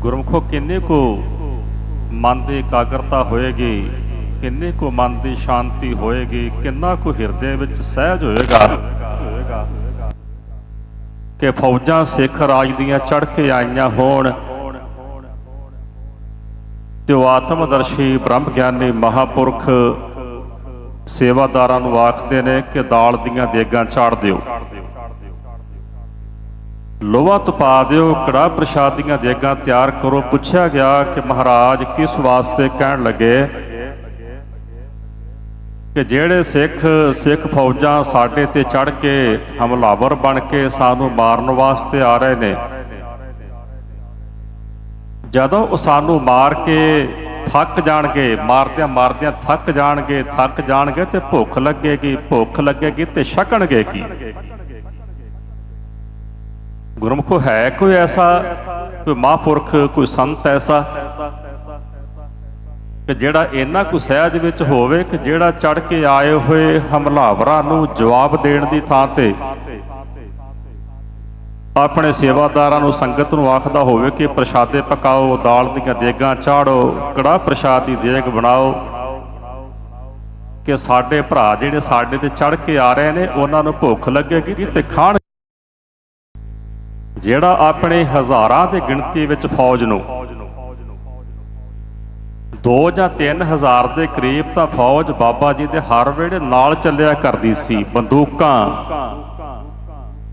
ਗੁਰਮੁਖੋ ਕਿੰਨੇ ਕੋ ਮਨ ਦੀ ਇਕਾਗਰਤਾ ਹੋਏਗੀ, ਕਿੰਨੇ ਕੋ ਮਨ ਦੀ ਸ਼ਾਂਤੀ ਹੋਏਗੀ, ਕਿੰਨਾ ਕੋ ਹਿਰਦੇ ਵਿੱਚ ਸਹਿਜ ਹੋਏਗਾ ਕਿ ਫੌਜਾਂ ਸਿੱਖ ਰਾਜ ਦੀਆਂ ਚੜ ਕੇ ਆਈਆਂ ਹੋਣ। ਤੇ ਉਹ ਆਤਮਦਰਸ਼ੀ ਬ੍ਰਹਮ ਗਿਆਨੀ ਮਹਾਪੁਰਖ ਸੇਵਾਦਾਰਾਂ ਨੂੰ ਆਖਦੇ ਨੇ ਕਿ ਦਾਲ ਦੀਆਂ ਦੇਗਾਂ ਚਾੜ ਦਿਓ। ਲੋਹਾ ਤਪਾ ਦਿਓ ਕੜਾ ਪ੍ਰਸ਼ਾਦ ਦੀਆਂ ਤਿਆਰ ਕਰੋ। ਪੁੱਛਿਆ ਗਿਆ ਕਿ ਮਹਾਰਾਜ ਕਿਸ ਵਾਸਤੇ ਕਹਿਣ ਲੱਗੇ ਕਿ ਜਿਹੜੇ ਸਿੱਖ ਸਿੱਖ ਫੌਜਾਂ ਸਾਡੇ ਤੇ ਚੜ ਕੇ ਹਮਲਾਵਰ ਬਣ ਕੇ ਸਾਨੂੰ ਮਾਰਨ ਵਾਸਤੇ ਆ ਰਹੇ ਨੇ। ਜਦੋਂ ਉਹ ਸਾਨੂੰ ਮਾਰ ਕੇ ਥੱਕ ਜਾਣਗੇ, ਮਾਰਦਿਆਂ ਮਾਰਦਿਆਂ ਥੱਕ ਜਾਣਗੇ ਥੱਕ ਜਾਣਗੇ ਤੇ ਭੁੱਖ ਲੱਗੇਗੀ ਭੁੱਖ ਲੱਗੇਗੀ ਤੇ ਛਕਣਗੇ ਕੀ? ਗੁਰਮੁਖੋ ਹੈ ਕੋਈ ਐਸਾ? ਕੋਈ ਮਹਾਂਪੁਰਖ, ਕੋਈ ਸੰਤ ਐਸਾ? ਕਿ ਜਿਹੜਾ ਇੰਨਾ ਕੁ ਸਹਿਜ ਵਿੱਚ ਹੋਵੇ ਕਿ ਜਿਹੜਾ ਚੜ ਕੇ ਆਏ ਹੋਏ ਹਮਲਾਵਰਾਂ ਨੂੰ ਜਵਾਬ ਦੇਣ ਦੀ ਥਾਂ ਤੇ ਆਪਣੇ ਸੇਵਾਦਾਰਾਂ ਨੂੰ ਸੰਗਤ ਨੂੰ ਆਖਦਾ ਹੋਵੇ ਕਿ ਪ੍ਰਸ਼ਾਦੇ ਪਕਾਓ, ਦਾਲ ਦੀਆਂ ਦੇਗਾਂ ਚਾੜੋ ਕੜਾ ਪ੍ਰਸ਼ਾਦ ਦੀ ਦੇਗ ਬਣਾਓ। ਕਿ ਸਾਡੇ ਭਰਾ ਜਿਹੜੇ ਸਾਡੇ ਤੇ ਚੜ ਕੇ ਆ ਰਹੇ ਨੇ, ਉਹਨਾਂ ਨੂੰ ਭੁੱਖ ਲੱਗੇਗੀ ਤੇ ਖਾਣ ਜਿਹੜਾ ਆਪਣੇ ਹਜ਼ਾਰਾਂ ਦੀ ਗਿਣਤੀ ਵਿੱਚ ਫੌਜ ਨੂੰ 2 ਜਾਂ 3 ਹਜ਼ਾਰ ਦੇ ਕਰੀਬ ਤਾਂ ਫੌਜ ਬਾਬਾ ਜੀ ਦੇ ਹਰ ਵੇਲੇ ਨਾਲ ਚੱਲਿਆ ਕਰਦੀ ਸੀ। ਬੰਦੂਕਾਂ,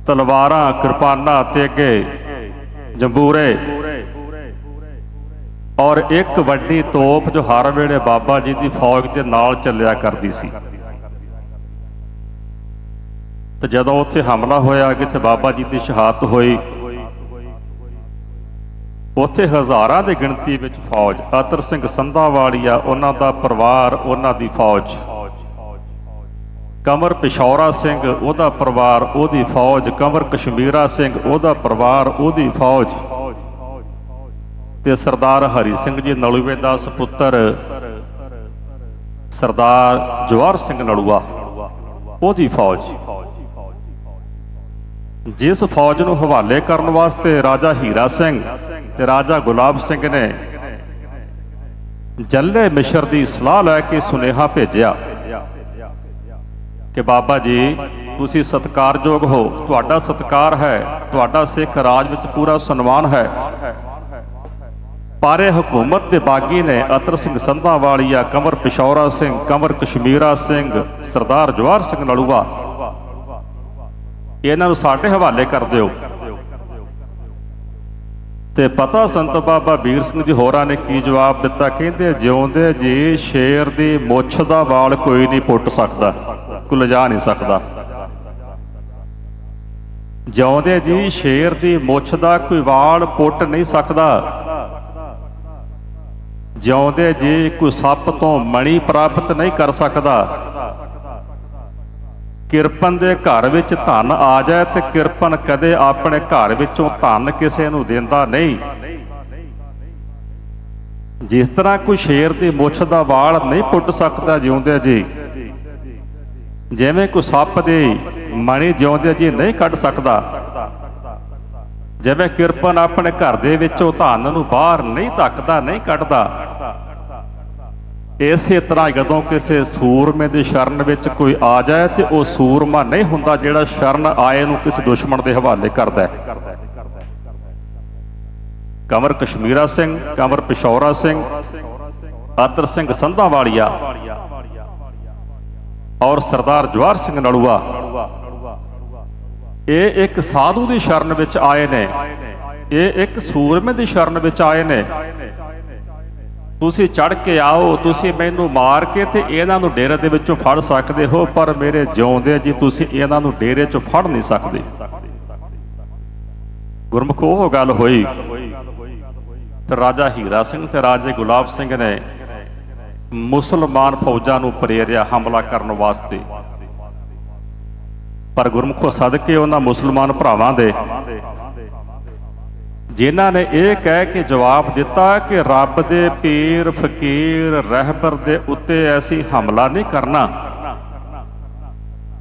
ਤਲਵਾਰਾਂ, ਕਿਰਪਾਨਾਂ ਤੇਗੇ ਜੰਬੂਰੇ ਔਰ ਇੱਕ ਵੱਡੀ ਤੋਪ ਜੋ ਹਰ ਵੇਲੇ ਬਾਬਾ ਜੀ ਦੀ ਫੌਜ ਦੇ ਨਾਲ ਚੱਲਿਆ ਕਰਦੀ ਸੀ। ਤੇ ਜਦੋਂ ਉੱਥੇ ਹਮਲਾ ਹੋਇਆ ਕਿਥੇ ਬਾਬਾ ਜੀ ਦੀ ਸ਼ਹਾਦਤ ਹੋਈ ਉੱਥੇ ਹਜ਼ਾਰਾਂ ਦੀ ਗਿਣਤੀ ਵਿੱਚ ਫੌਜ, ਅਤਰ ਸਿੰਘ ਸੰਧਾਵਾਲੀਆ, ਉਹਨਾਂ ਦਾ ਪਰਿਵਾਰ, ਉਹਨਾਂ ਦੀ ਫੌਜ। ਕਮਰ ਪਿਸ਼ੌਰਾ ਸਿੰਘ, ਉਹਦਾ ਪਰਿਵਾਰ, ਉਹਦੀ ਫੌਜ। ਕਮਰ ਕਸ਼ਮੀਰਾ ਸਿੰਘ, ਉਹਦਾ ਪਰਿਵਾਰ, ਉਹਦੀ ਫੌਜ। ਤੇ ਸਰਦਾਰ ਹਰੀ ਸਿੰਘ ਜੀ ਨਲੂਵੇ ਦਾ ਸੁਪੁੱਤਰ, ਸਰਦਾਰ ਜਵਾਰ ਸਿੰਘ ਨਲੂਆ, ਉਹਦੀ ਫੌਜ। ਜਿਸ ਫੌਜ ਨੂੰ ਹਵਾਲੇ ਕਰਨ ਵਾਸਤੇ ਰਾਜਾ ਹੀਰਾ ਸਿੰਘ ਤੇ ਰਾਜਾ ਗੁਲਾਬ ਸਿੰਘ ਨੇ ਜੱਲੇ ਮਿਸ਼ਰ ਦੀ ਸਲਾਹ ਲੈ ਕੇ ਸੁਨੇਹਾ ਭੇਜਿਆ ਕਿ ਬਾਬਾ ਜੀ, ਤੁਸੀਂ ਸਤਿਕਾਰਯੋਗ ਹੋ, ਤੁਹਾਡਾ ਸਤਿਕਾਰ ਹੈ, ਤੁਹਾਡਾ ਸਿੱਖ ਰਾਜ ਵਿੱਚ ਪੂਰਾ ਸਨਮਾਨ ਹੈ। ਪਾਰੇ ਹਕੂਮਤ ਦੇ ਬਾਗੀ ਨੇ ਅਤਰ ਸਿੰਘ ਸੰਧਾਵਾਲੀਆ ਕਮਰ ਪਿਸ਼ੌਰਾ ਸਿੰਘ ਕਮਰ ਕਸ਼ਮੀਰਾ ਸਿੰਘ, ਸਰਦਾਰ ਜਵਾਰ ਸਿੰਘ ਨਲੂਆ। ਇਹਨਾਂ ਨੂੰ ਸਾਡੇ ਹਵਾਲੇ ਕਰ ਦਿਓ। ਤੇ ਪਤਾ ਸੰਤ ਬਾਬਾ ਵੀਰ ਸਿੰਘ ਜੀ ਹੋਰਾਂ ਨੇ ਕੀ ਜਵਾਬ ਦਿੱਤਾ? ਕਹਿੰਦੇ ਜਿਉਂਦੇ ਜੀ ਸ਼ੇਰ ਦੀ ਮੁੱਛ ਦਾ ਵਾਲ ਕੋਈ ਨਹੀਂ ਪੁੱਟ ਸਕਦਾ, ਕੋਈ ਲਿਜਾ ਨਹੀਂ ਸਕਦਾ। ਜਿਉਂਦੇ ਜੀ ਸ਼ੇਰ ਦੀ ਮੁੱਛ ਦਾ ਕੋਈ ਵਾਲ ਪੁੱਟ ਨਹੀਂ ਸਕਦਾ। ਜਿਉਂਦੇ ਜੀ ਕੋਈ ਸੱਪ ਤੋਂ ਮਣੀ ਪ੍ਰਾਪਤ ਨਹੀਂ ਕਰ ਸਕਦਾ। ਕਿਰਪਨ ਦੇ ਘਰ ਵਿੱਚ ਧਨ ਆ ਜਾਏ ਤੇ ਕਿਰਪਨ ਕਦੇ ਆਪਣੇ ਘਰ ਵਿੱਚੋਂ ਧਨ ਕਿਸੇ ਨੂੰ ਦਿੰਦਾ ਨਹੀਂ। ਜਿਸ ਤਰ੍ਹਾਂ ਕੋਈ ਸ਼ੇਰ ਦੀ ਮੁੱਛ ਦਾ ਵਾਲ ਨਹੀਂ ਪੁੱਟ ਸਕਦਾ ਜਿਉਂਦੇ ਜੀ, ਜਿਵੇਂ ਕੋਈ ਸੱਪ ਦੇ ਮਣੀ ਜਿਉਂਦੇ ਜੀ ਨਹੀਂ ਕੱਢ ਸਕਦਾ। ਜਿਵੇਂ ਕਿਰਪਨ ਆਪਣੇ ਘਰ ਦੇ ਵਿੱਚੋਂ ਧਨ ਨੂੰ ਬਾਹਰ ਨਹੀਂ ਧੱਕਦਾ, ਨਹੀਂ ਕੱਢਦਾ। ਇਸੇ ਤਰ੍ਹਾਂ ਜਦੋਂ ਕਿਸੇ ਸੂਰਮੇ ਦੀ ਸ਼ਰਨ ਵਿੱਚ ਕੋਈ ਆ ਜਾਏ ਤੇ ਉਹ ਸੂਰਮਾ ਨਹੀਂ ਹੁੰਦਾ ਜਿਹੜਾ ਸ਼ਰਨ ਆਏ ਨੂੰ ਕਿਸੇ ਦੁਸ਼ਮਣ ਦੇ ਹਵਾਲੇ ਕਰਦਾ ਹੈ। ਕਮਰ ਕਸ਼ਮੀਰਾ ਸਿੰਘ ਕਮਰ ਪਿਸ਼ੌਰਾ ਸਿੰਘ ਆਤਰ ਸਿੰਘ ਸੰਧਾਵਾਲੀਆ ਔਰ ਸਰਦਾਰ ਜਵਾਰ ਸਿੰਘ ਨਲੂਆ ਇਹ ਇੱਕ ਸਾਧੂ ਦੀ ਸ਼ਰਨ ਵਿੱਚ ਆਏ ਨੇ। ਇਹ ਇੱਕ ਸੂਰਮੇ ਦੀ ਸ਼ਰਨ ਵਿੱਚ ਆਏ ਨੇ। ਤੁਸੀਂ ਚੜ ਕੇ ਆਓ, ਤੁਸੀਂ ਮੈਨੂੰ ਮਾਰ ਕੇ ਤੇ ਇਹਨਾਂ ਨੂੰ ਡੇਰੇ ਦੇ ਵਿੱਚੋਂ ਫੜ ਸਕਦੇ ਹੋ, ਪਰ ਮੇਰੇ ਜਿਉਂਦੇ ਜੀ ਤੁਸੀਂ ਇਹਨਾਂ ਨੂੰ ਡੇਰੇ 'ਚੋਂ ਫੜ ਨਹੀਂ ਸਕਦੇ। ਗੁਰਮੁਖ ਉਹ ਗੱਲ ਹੋਈ, ਤੇ ਰਾਜਾ ਹੀਰਾ ਸਿੰਘ ਤੇ ਰਾਜੇ ਗੁਲਾਬ ਸਿੰਘ ਨੇ ਮੁਸਲਮਾਨ ਫੌਜਾਂ ਨੂੰ ਪ੍ਰੇਰਿਆ ਹਮਲਾ ਕਰਨ ਵਾਸਤੇ। ਪਰ ਗੁਰਮੁਖੋ ਸਦਕੇ ਉਹਨਾਂ ਮੁਸਲਮਾਨ ਭਰਾਵਾਂ ਦੇ ਜਿਨ੍ਹਾਂ ਨੇ ਇਹ ਕਹਿ ਕੇ ਜਵਾਬ ਦਿੱਤਾ ਕਿ ਰੱਬ ਦੇ ਪੀਰ, ਫਕੀਰ, ਰਹਿਬਰ ਦੇ ਉੱਤੇ ਐਸੀ ਹਮਲਾ ਨਹੀਂ ਕਰਨਾ।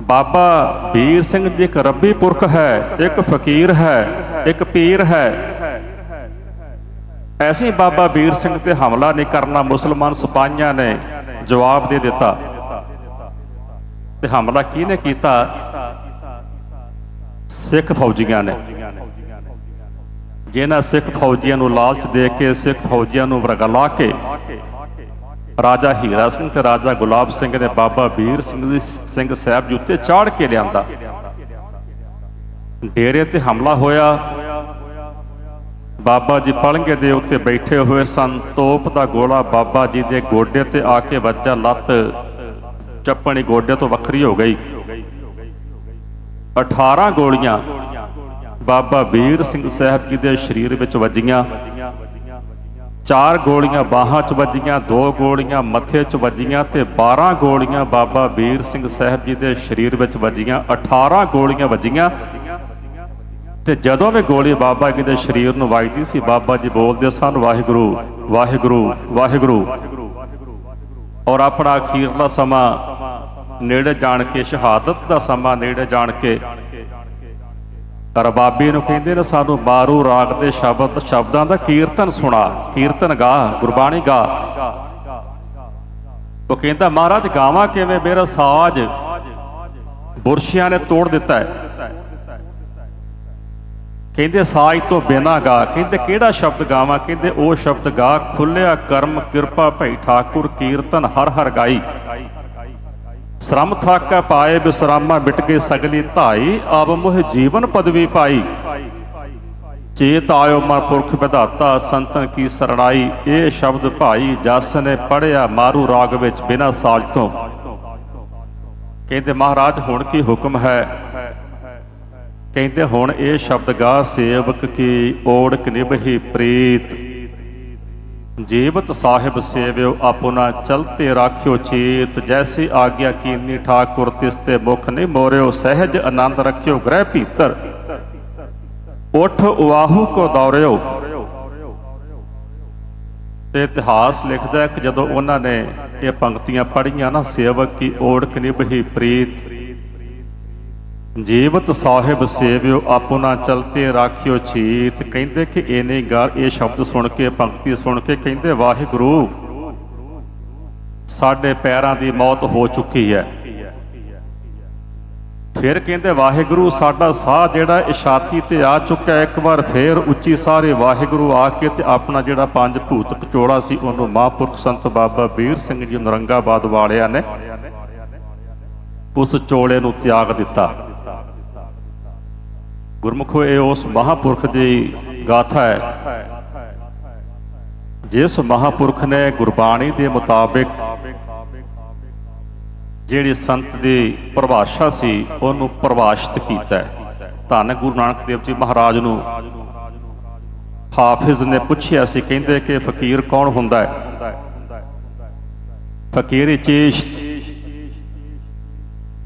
ਬਾਬਾ ਵੀਰ ਸਿੰਘ ਜੀ ਇੱਕ ਰੱਬੀ ਪੁਰਖ ਹੈ, ਇੱਕ ਫਕੀਰ ਹੈ, ਇੱਕ ਪੀਰ ਹੈ। ਐਸੀ ਬਾਬਾ ਵੀਰ ਸਿੰਘ ਤੇ ਹਮਲਾ ਨਹੀਂ ਕਰਨਾ, ਮੁਸਲਮਾਨ ਸਿਪਾਹੀਆਂ ਨੇ ਜਵਾਬ ਦੇ ਦਿੱਤਾ। ਤੇ ਹਮਲਾ ਕਿਹਨੇ ਕੀਤਾ? ਸਿੱਖ ਫੌਜੀਆਂ ਨੇ। ਜਿਨ੍ਹਾਂ ਸਿੱਖ ਫੌਜੀਆਂ ਨੂੰ ਲਾਲਚ ਦੇ ਕੇ ਸਿੱਖ ਫੌਜੀਆਂ ਨੂੰ ਵਰਗਲਾ ਕੇ ਰਾਜਾ ਹੀਰਾ ਸਿੰਘ ਤੇ ਰਾਜਾ ਗੁਲਾਬ ਸਿੰਘ ਨੇ ਬਾਬਾ ਵੀਰ ਸਿੰਘ ਸਿੰਘ ਸਾਹਿਬ ਜੀ ਉੱਤੇ ਚਾੜ ਕੇ ਲਿਆਂਦਾ। ਡੇਰੇ ਤੇ ਹਮਲਾ ਹੋਇਆ। ਬਾਬਾ ਜੀ ਪਲੰਗੇ ਦੇ ਉੱਤੇ ਬੈਠੇ ਹੋਏ ਸਨ। ਤੋਪ ਦਾ ਗੋਲਾ ਬਾਬਾ ਜੀ ਦੇ ਗੋਡੇ ਤੇ ਆ ਕੇ ਵੱਜਾ। ਲੱਤ ਚੱਪਣੀ ਗੋਡੇ ਤੋਂ ਵੱਖਰੀ ਹੋ ਗਈ। 18 ਗੋਲੀਆਂ ਬਾਬਾ ਵੀਰ ਸਿੰਘ ਸਾਹਿਬ ਜੀ ਦੇ ਸਰੀਰ ਵਿੱਚ ਵੱਜੀਆਂ। ਚਾਰ ਗੋਲੀਆਂ ਬਾਹਾਂ 'ਚ ਵੱਜੀਆਂ, ਦੋ ਗੋਲੀਆਂ ਮੱਥੇ 'ਚ ਵੱਜੀਆਂ ਤੇ 12 ਗੋਲੀਆਂ ਬਾਬਾ ਵੀਰ ਸਿੰਘ ਸਾਹਿਬ ਜੀ ਦੇ ਸਰੀਰ ਵਿੱਚ ਵੱਜੀਆਂ 18 ਗੋਲੀਆਂ ਵੱਜੀਆਂ। ਤੇ ਜਦੋਂ ਵੀ ਗੋਲੀ ਬਾਬਾ ਜੀ ਦੇ ਸਰੀਰ ਨੂੰ ਵੱਜਦੀ ਸੀ, ਬਾਬਾ ਜੀ ਬੋਲਦੇ ਸਨ, ਵਾਹਿਗੁਰੂ ਵਾਹਿਗੁਰੂ ਵਾਹਿਗੁਰੂ। ਔਰ ਆਪਣਾ ਅਖੀਰਲਾ ਸਮਾਂ ਨੇੜੇ ਜਾਣ ਕੇ, ਸ਼ਹਾਦਤ ਦਾ ਸਮਾਂ ਨੇੜੇ ਜਾਣ ਕੇ ਰਬਾਬੀ ਨੂੰ ਕਹਿੰਦੇ ਨੇ ਸਾਨੂੰ ਮਾਰੂ ਰਾਗ ਦੇ ਸ਼ਬਦ, ਸ਼ਬਦਾਂ ਦਾ ਕੀਰਤਨ ਸੁਣਾ, ਕੀਰਤਨ ਗਾ, ਗੁਰਬਾਣੀ ਗਾ। ਉਹ ਕਹਿੰਦਾ, ਮਹਾਰਾਜ, ਗਾਵਾਂ ਕਿਵੇਂ? ਮੇਰਾ ਸਾਜ ਬੁਰਸ਼ਿਆਂ ਨੇ ਤੋੜ ਦਿੱਤਾ ਹੈ। ਕਹਿੰਦੇ, ਸਾਜ ਤੋਂ ਬਿਨਾ ਗਾ। ਕਹਿੰਦੇ, ਕਿਹੜਾ ਸ਼ਬਦ ਗਾਵਾਂ? ਕਹਿੰਦੇ, ਉਹ ਸ਼ਬਦ ਗਾ ਖੁੱਲਿਆ ਕਰਮ, ਕਿਰਪਾ ਭਈ ਠਾਕੁਰ, ਕੀਰਤਨ ਹਰ ਹਰ ਗਾਈ। ਸ਼ਰਮ ਥਾਕਾ ਪਾਏ ਬਿਸਰਾਮਾ ਮਿਟ ਗਏ ਸਗਲੀ ਧਾਈ ਆਬ ਮੋਹ ਜੀਵਨ ਪਦਵੀ ਪਾਈ। ਚੇਤ ਆਇਓ ਮਾ ਪੁਰਖ ਵਿਧਾਤਾ, ਸੰਤਨ ਕੀ ਸਰਣਾਈ, ਇਹ ਸ਼ਬਦ ਭਾਈ ਜਸ ਨੇ ਪੜਿਆ ਮਾਰੂ ਰਾਗ ਵਿੱਚ ਬਿਨਾ ਸਾਜ ਤੋਂ। ਕਹਿੰਦੇ, ਮਹਾਰਾਜ, ਹੁਣ ਕੀ ਹੁਕਮ ਹੈ? ਕਹਿੰਦੇ, ਹੁਣ ਇਹ ਸ਼ਬਦ ਗਾ, ਸੇਵਕ ਕੀ ਓੜਕ ਨਿਭਹੀ ਪ੍ਰੀਤ। ਜੀਵਤ ਸਾਹਿਬ ਸੇਵਿਓ, ਆਪਣਾ ਚਲਤੇ ਰਾਖਿਓ ਚੇਤ, ਜੈਸੀ ਆਗਿਆ ਕੀਨੀ ਠਾਕੁਰ, ਤਿਸ ਤੇ ਮੁਖ ਨਹੀਂ ਮੋਰਿਓ, ਸਹਿਜ ਆਨੰਦ ਰਖਿਓ, ਗ੍ਰਹਿ ਭੀਤਰ। ਉਠ ਉਆਹੂ ਕੋ ਦੌਰਿਓ। ਤੇ ਇਤਿਹਾਸ ਲਿਖਦਾ ਹੈ ਕਿ ਜਦੋਂ ਉਹਨਾਂ ਨੇ ਇਹ ਪੰਕਤੀਆਂ ਪੜ੍ਹੀਆਂ ਨਾ, ਸੇਵਕ ਕੀ ਓੜਕ ਨਿਭਹੀ ਪ੍ਰੀਤ। ਜੀਵਤ ਸਾਹਿਬ ਸੇਵਿਓ ਆਪਣਾ ਚਲਤੇ ਰਾਖਿਓ ਛੀਤ ਕਹਿੰਦੇ ਕਿ ਇਹਨੇ ਗਾਰ ਇਹ ਸ਼ਬਦ ਸੁਣ ਕੇ, ਪੰਕਤੀ ਸੁਣ ਕੇ ਕਹਿੰਦੇ, ਵਾਹਿਗੁਰੂ, ਸਾਡੇ ਪੈਰਾਂ ਦੀ ਮੌਤ ਹੋ ਚੁੱਕੀ ਹੈ। ਫਿਰ ਕਹਿੰਦੇ, ਵਾਹਿਗੁਰੂ, ਸਾਡਾ ਸਾਹ ਜਿਹੜਾ ਇਹ ਤੇ ਆ ਚੁੱਕਾ ਇੱਕ ਵਾਰ ਫੇਰ ਉੱਚੀ ਸਾਰੇ ਵਾਹਿਗੁਰੂ ਆ ਕੇ ਤੇ ਆਪਣਾ ਜਿਹੜਾ ਪੰਜ ਭੂਤਕ ਕਚੋੜਾ ਸੀ, ਉਹਨੂੰ ਮਹਾਂਪੁਰਖ ਸੰਤ ਬਾਬਾ ਵੀਰ ਸਿੰਘ ਜੀ ਨਰੰਗਾਬਾਦ ਵਾਲਿਆਂ ਨੇ ਉਸ ਚੋਲੇ ਨੂੰ ਤਿਆਗ ਦਿੱਤਾ। ਗੁਰਮੁਖੋ ਇਹ ਉਸ ਮਹਾਪੁਰਖ ਦੀ ਗਾਥਾ ਹੈ। ਜਿਸ ਮਹਾਪੁਰਖ ਨੇ ਗੁਰਬਾਣੀ ਦੇ ਮੁਤਾਬਿਕ ਜਿਹੜੀ ਸੰਤ ਦੀ ਪਰਿਭਾਸ਼ਾ ਸੀ, ਉਹਨੂੰ ਪਰਿਭਾਸ਼ਿਤ ਕੀਤਾ ਹੈ। ਧੰਨ ਗੁਰੂ ਨਾਨਕ ਦੇਵ ਜੀ ਮਹਾਰਾਜ ਨੂੰ ਹਾਫਿਜ਼ ਨੇ ਪੁੱਛਿਆ ਸੀ, ਕਹਿੰਦੇ ਕਿ ਫਕੀਰ ਕੌਣ ਹੁੰਦਾ ਹੈ? ਫਕੀਰ ਚੇਸ਼ਤ।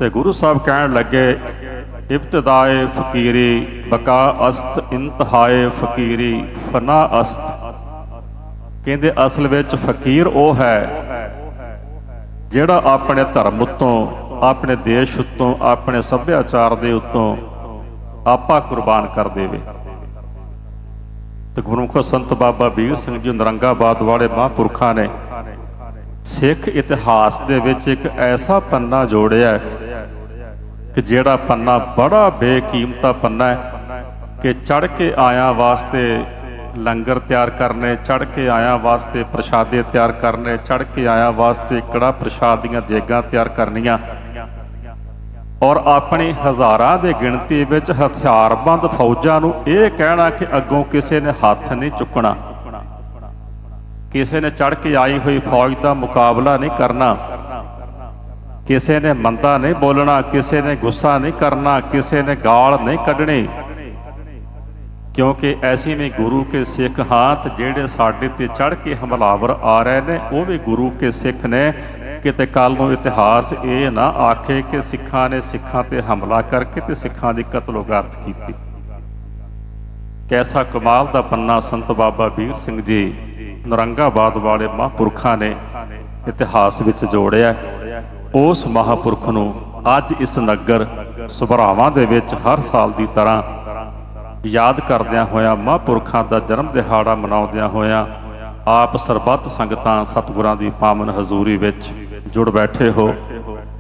ਤੇ ਗੁਰੂ ਸਾਹਿਬ ਕਹਿਣ ਲੱਗੇ ਇਬਤਦਾਏ ਫਕੀਰੀ, ਬਕਾ ਅਸਤ, ਇੰਤਹਾਏ ਫਕੀਰੀ, ਫਨਾ ਅਸਤ। ਕਹਿੰਦੇ ਅਸਲ ਵਿੱਚ ਫਕੀਰ ਉਹ ਹੈ ਜਿਹੜਾ ਆਪਣੇ ਧਰਮ ਉੱਤੋਂ, ਆਪਣੇ ਦੇਸ਼ ਉੱਤੋਂ, ਆਪਣੇ ਸੱਭਿਆਚਾਰ ਦੇ ਉੱਤੋਂ ਆਪਾ ਕੁਰਬਾਨ ਕਰ ਦੇਵੇ। ਤੇ ਗੁਰਮੁਖ ਸੰਤ ਬਾਬਾ ਵੀਰ ਸਿੰਘ ਜੀ ਨਰੰਗਾਬਾਦ ਵਾਲੇ ਮਹਾਂਪੁਰਖਾਂ ਨੇ ਸਿੱਖ ਇਤਿਹਾਸ ਦੇ ਵਿੱਚ ਇੱਕ ਐਸਾ ਪੰਨਾ ਜੋੜਿਆ ਕਿ ਜਿਹੜਾ ਪੰਨਾ ਬੜਾ ਬੇਕੀਮਤਾ ਪੰਨਾ ਹੈ ਕਿ ਚੜ ਕੇ ਆਇਆ ਵਾਸਤੇ ਲੰਗਰ ਤਿਆਰ ਕਰਨੇ ਚੜ ਕੇ ਆਇਆ ਵਾਸਤੇ ਪ੍ਰਸ਼ਾਦੇ ਤਿਆਰ ਕਰਨੇ ਚੜ ਕੇ ਆਇਆ ਵਾਸਤੇ ਕੜਾ ਪ੍ਰਸ਼ਾਦ ਦੀਆਂ ਦੇਗਾਂ ਤਿਆਰ ਕਰਨੀਆਂ। ਔਰ ਆਪਣੀ ਹਜ਼ਾਰਾਂ ਦੇ ਗਿਣਤੀ ਵਿੱਚ ਹਥਿਆਰਬੰਦ ਫੌਜਾਂ ਨੂੰ ਇਹ ਕਹਿਣਾ ਕਿ ਅੱਗੋਂ ਕਿਸੇ ਨੇ ਹੱਥ ਨਹੀਂ ਚੁੱਕਣਾ। ਕਿਸੇ ਨੇ ਚੜ ਕੇ ਆਈ ਹੋਈ ਫੌਜ ਦਾ ਮੁਕਾਬਲਾ ਨਹੀਂ ਕਰਨਾ। ਕਿਸੇ ਨੇ ਮੰਦਾ ਨਹੀਂ ਬੋਲਣਾ, ਕਿਸੇ ਨੇ ਗੁੱਸਾ ਨਹੀਂ ਕਰਨਾ, ਕਿਸੇ ਨੇ ਗਾਲ ਨਹੀਂ ਕੱਢਣੀ। ਕਿਉਂਕਿ ਐਸੀ ਨੇ ਗੁਰੂ ਕੇ ਸਿੱਖ ਹਾਂ ਤੇ ਜਿਹੜੇ ਸਾਡੇ ਤੇ ਚੜ ਕੇ ਹਮਲਾਵਰ ਆ ਰਹੇ ਨੇ, ਉਹ ਵੀ ਗੁਰੂ ਕੇ ਸਿੱਖ ਨੇ। ਕਿਤੇ ਕੱਲ ਨੂੰ ਇਤਿਹਾਸ ਇਹ ਨਾ ਆਖੇ ਕਿ ਸਿੱਖਾਂ ਨੇ ਸਿੱਖਾਂ ਤੇ ਹਮਲਾ ਕਰਕੇ ਤੇ ਸਿੱਖਾਂ ਦੀ ਕਤਲੋਗਾਰਤ ਕੀਤੀ। ਕੈਸਾ ਕਮਾਲ ਦਾ ਪੰਨਾ ਸੰਤ ਬਾਬਾ ਵੀਰ ਸਿੰਘ ਜੀ, ਨਰੰਗਾਬਾਦ ਵਾਲੇ ਮਹਾਂਪੁਰਖਾਂ ਨੇ ਇਤਿਹਾਸ ਵਿੱਚ ਜੋੜਿਆ। ਉਸ ਮਹਾਂਪੁਰਖ ਨੂੰ ਅੱਜ ਇਸ ਨਗਰ ਸੁਭਰਾਵਾਂ ਦੇ ਵਿੱਚ ਹਰ ਸਾਲ ਦੀ ਤਰ੍ਹਾਂ ਯਾਦ ਕਰਦਿਆਂ ਹੋਇਆਂ ਮਹਾਂਪੁਰਖਾਂ ਦਾ ਜਨਮ ਦਿਹਾੜਾ ਮਨਾਉਂਦਿਆਂ ਹੋਇਆਂ ਆਪ ਸਰਬੱਤ ਸੰਗਤਾਂ ਸਤਿਗੁਰਾਂ ਦੀ ਪਾਵਨ ਹਜ਼ੂਰੀ ਵਿੱਚ ਜੁੜ ਬੈਠੇ ਹੋ।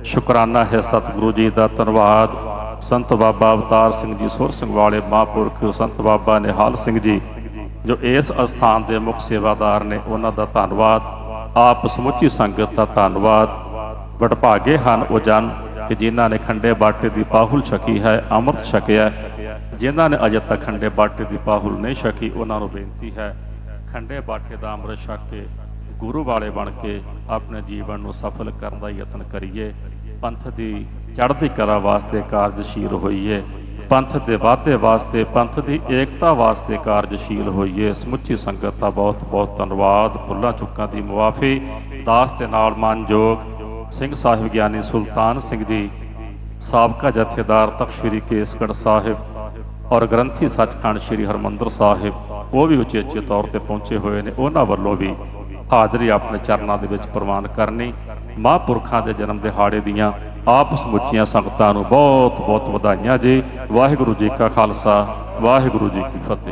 ਸ਼ੁਕਰਾਨਾ ਹੈ ਸਤਿਗੁਰੂ ਜੀ ਦਾ ਧੰਨਵਾਦ। ਸੰਤ ਬਾਬਾ ਅਵਤਾਰ ਸਿੰਘ ਜੀ, ਸੁਰ ਸਿੰਘ ਵਾਲੇ ਮਹਾਂਪੁਰਖ, ਸੰਤ ਬਾਬਾ ਨਿਹਾਲ ਸਿੰਘ ਜੀ, ਜੋ ਇਸ ਅਸਥਾਨ ਦੇ ਮੁੱਖ ਸੇਵਾਦਾਰ ਨੇ, ਉਹਨਾਂ ਦਾ ਧੰਨਵਾਦ। ਆਪ ਸਮੁੱਚੀ ਸੰਗਤ ਦਾ ਧੰਨਵਾਦ। ਵਡਭਾਗੇ ਹਨ ਉਹ ਜਨ ਕਿ ਜਿਨ੍ਹਾਂ ਨੇ ਖੰਡੇ ਬਾਟੇ ਦੀ ਪਾਹੁਲ ਛਕੀ ਹੈ, ਅੰਮ੍ਰਿਤ ਛਕਿਆ ਜਿਨ੍ਹਾਂ ਨੇ ਅਜੇ ਤੱਕ ਖੰਡੇ ਬਾਟੇ ਦੀ ਪਾਹੁਲ ਨਹੀਂ ਛਕੀ, ਉਹਨਾਂ ਨੂੰ ਬੇਨਤੀ ਹੈ, ਖੰਡੇ ਬਾਟੇ ਦਾ ਅੰਮ੍ਰਿਤ ਛਕ ਕੇ ਗੁਰੂ ਵਾਲੇ ਬਣ ਕੇ ਆਪਣੇ ਜੀਵਨ ਨੂੰ ਸਫਲ ਕਰਨ ਦਾ ਯਤਨ ਕਰੀਏ। ਪੰਥ ਦੀ ਚੜ੍ਹਦੀ ਕਲਾ ਵਾਸਤੇ ਕਾਰਜਸ਼ੀਲ ਹੋਈਏ। ਪੰਥ ਦੇ ਵਾਧੇ ਵਾਸਤੇ, ਪੰਥ ਦੀ ਏਕਤਾ ਵਾਸਤੇ ਕਾਰਜਸ਼ੀਲ ਹੋਈਏ। ਸਮੁੱਚੀ ਸੰਗਤ ਦਾ ਬਹੁਤ ਬਹੁਤ ਧੰਨਵਾਦ। ਭੁੱਲਾਂ ਚੁੱਕਾਂ ਦੀ ਮੁਆਫੀ। ਦਾਸ ਦੇ ਨਾਲ ਮਾਨਯੋਗ ਸਿੰਘ ਸਾਹਿਬ ਗਿਆਨੀ ਸੁਲਤਾਨ ਸਿੰਘ ਜੀ, ਸਾਬਕਾ ਜਥੇਦਾਰ ਤਖਤ ਸ੍ਰੀ ਕੇਸਗੜ੍ਹ ਸਾਹਿਬ ਔਰ ਗ੍ਰੰਥੀ ਸੱਚਖੰਡ ਸ੍ਰੀ ਹਰਮੰਦਰ ਸਾਹਿਬ, ਉਹ ਵੀ ਉਚੇਚੇ ਤੌਰ ਤੇ ਪਹੁੰਚੇ ਹੋਏ ਨੇ। ਉਹਨਾਂ ਵੱਲੋਂ ਵੀ ਹਾਜ਼ਰੀ ਆਪਣੇ ਚਰਨਾਂ ਦੇ ਵਿੱਚ ਪ੍ਰਵਾਨ ਕਰਨੀ, ਮਹਾਂਪੁਰਖਾਂ ਦੇ ਜਨਮ ਦਿਹਾੜੇ ਦੀਆਂ ਆਪ ਸਮੁੱਚੀਆਂ ਸੰਗਤਾਂ ਨੂੰ ਬਹੁਤ ਬਹੁਤ ਵਧਾਈਆਂ ਜੀ। ਵਾਹਿਗੁਰੂ ਜੀ ਕਾ ਖਾਲਸਾ, ਵਾਹਿਗੁਰੂ ਜੀ ਕੀ ਫਤਿਹ।